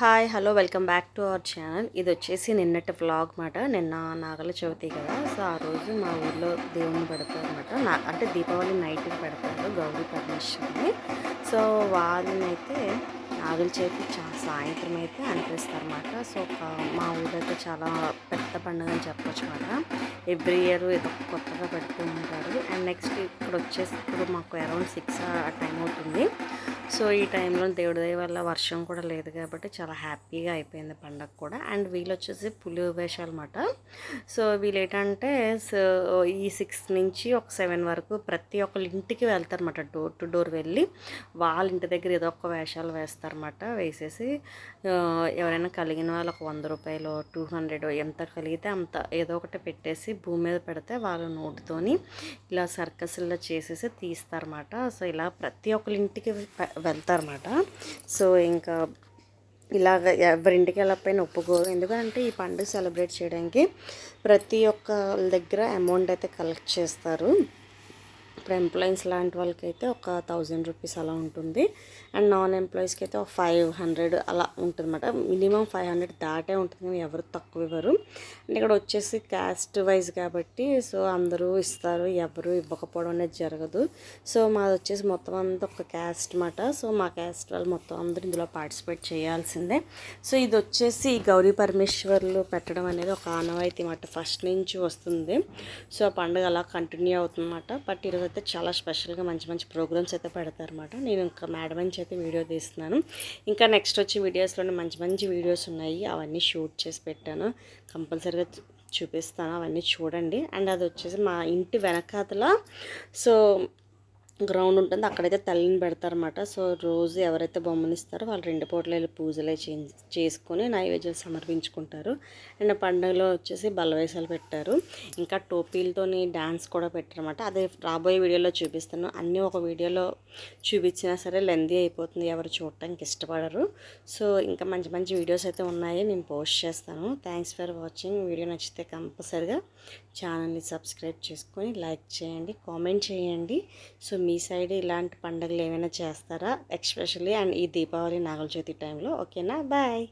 Hi hello welcome back to our channel. ఇది వచ్చేసి నిన్నటి వ్లాగ్ మాట. నిన్న నాగల చవితి కదా. సో ఆ రోజు మా ఊర్లో దేవుని పెడతారు అనమాట నా అంటే దీపావళి నైట్కి పెడతారు గౌరీ పరమేశ్వరిని. సో వాళ్ళనైతే నాగుల చవితి చా సాయంత్రం అయితే అనిపిస్తారన్నమాట సో మా ఊళ్ళో అయితే చాలా పెద్ద పండుగ అని చెప్పొచ్చు అనమాట ఎవ్రీ ఇయర్ ఏదో కొత్తగా పెడుతూ ఉంటారు. అండ్ నెక్స్ట్ ఇక్కడ వచ్చేసి ఇప్పుడు మాకు అరౌండ్ సిక్స్ ఆ టైం అవుతుంది. సో ఈ టైంలో దేవుడి దయ వల్ల వర్షం కూడా లేదు కాబట్టి చాలా హ్యాపీగా అయిపోయింది పండగ కూడా. అండ్ వీళ్ళు వచ్చేసి పులి వేషాలు అనమాట సో వీళ్ళు ఏంటంటే సో ఈ సిక్స్ నుంచి ఒక సెవెన్ వరకు ప్రతి ఒక్కరి ఇంటికి వెళ్తారన్నమాట. డోర్ టు డోర్ వెళ్ళి వాళ్ళ ఇంటి దగ్గర ఏదో ఒక వేషాలు వేస్తారన్నమాట. వేసేసి ఎవరైనా కలిగిన వాళ్ళు ఒక వంద రూపాయలు టూ హండ్రెడ్ ఎంత కలిగితే అంత ఏదో ఒకటి పెట్టేసి భూమి మీద పెడితే వాళ్ళ నోటితోని ఇలా సర్కస్లో చేసేసి తీస్తారన్నమాట. సో ఇలా ప్రతి ఒక్కళ్ళ ఇంటికి వెళ్తారన్నమాట. సో ఇంకా ఇలాగ ఎవరింటికి వెళ్ళకపోయినా ఒప్పుకోరు. ఎందుకంటే ఈ పండుగ సెలబ్రేట్ చేయడానికి ప్రతి ఒక్క దగ్గర అమౌంట్ అయితే కలెక్ట్ చేస్తారు. ఇప్పుడు ఎంప్లాయీస్ లాంటి వాళ్ళకి అయితే ఒక థౌజండ్ రూపీస్ అలా ఉంటుంది. అండ్ నాన్ ఎంప్లాయీస్కి అయితే ఒక ఫైవ్ హండ్రెడ్ అలా ఉంటుంది అనమాట మినిమం ఫైవ్ హండ్రెడ్ దాటే ఉంటుంది. కానీ ఎవరు తక్కువ ఇవ్వరు. అండ్ ఇక్కడ వచ్చేసి క్యాస్ట్ వైజ్ కాబట్టి సో అందరూ ఇస్తారు. ఎవరు ఇవ్వకపోవడం అనేది జరగదు. సో మాది వచ్చేసి మొత్తం అంతా ఒక క్యాస్ట్ అనమాట సో మా క్యాస్ట్ వాళ్ళు మొత్తం అందరూ ఇందులో పార్టిసిపేట్ చేయాల్సిందే. సో ఇది వచ్చేసి ఈ గౌరీ పరమేశ్వర్లు పెట్టడం అనేది ఒక ఆనవాయితీ మాట ఫస్ట్ నుంచి వస్తుంది. సో ఆ పండుగ అలా కంటిన్యూ అవుతుందన్నమాట. బట్ ఈరోజు అయితే చాలా స్పెషల్గా మంచి మంచి ప్రోగ్రామ్స్ అయితే పెడతారనమాట నేను ఇంకా మేడం నుంచి అయితే వీడియో తీస్తున్నాను. ఇంకా నెక్స్ట్ వచ్చి వీడియోస్లోనే మంచి మంచి వీడియోస్ ఉన్నాయి. అవన్నీ షూట్ చేసి పెట్టాను. కంపల్సరీగా చూపిస్తాను. అవన్నీ చూడండి. అండ్ అది వచ్చేసి మా ఇంటి వెనకాతల సో గ్రౌండ్ ఉంటుంది. అక్కడైతే తల్లిని పెడతారనమాట సో రోజు ఎవరైతే బొమ్మని ఇస్తారో వాళ్ళు రెండు పూటలు వెళ్ళి పూజలే చే- చేసుకొని నైవేద్యాలు సమర్పించుకుంటారు. అండ్ పండుగలో వచ్చేసి బలవేసాలు పెట్టారు. ఇంకా టోపీలతోని డ్యాన్స్ కూడా పెట్టారన్నమాట. అదే రాబోయే వీడియోలో చూపిస్తాను. అన్నీ ఒక వీడియోలో చూపించినా సరే లెందీ అయిపోతుంది. ఎవరు చూడటానికి ఇష్టపడరు. సో ఇంకా మంచి మంచి వీడియోస్ అయితే ఉన్నాయి. నేను పోస్ట్ చేస్తాను. థ్యాంక్స్ ఫర్ వాచింగ్ వీడియో నచ్చితే కంపల్సరిగా ఛానల్ని సబ్స్క్రైబ్ చేసుకొని లైక్ చేయండి కామెంట్ చేయండి. సో మీ సైడ్ ఇలాంటి పండుగలు ఏమైనా చేస్తారా? ఎక్స్పెషల్లీ అండ్ ఈ దీపావళి నాగల చవితి టైంలో. ఓకేనా? బాయ్.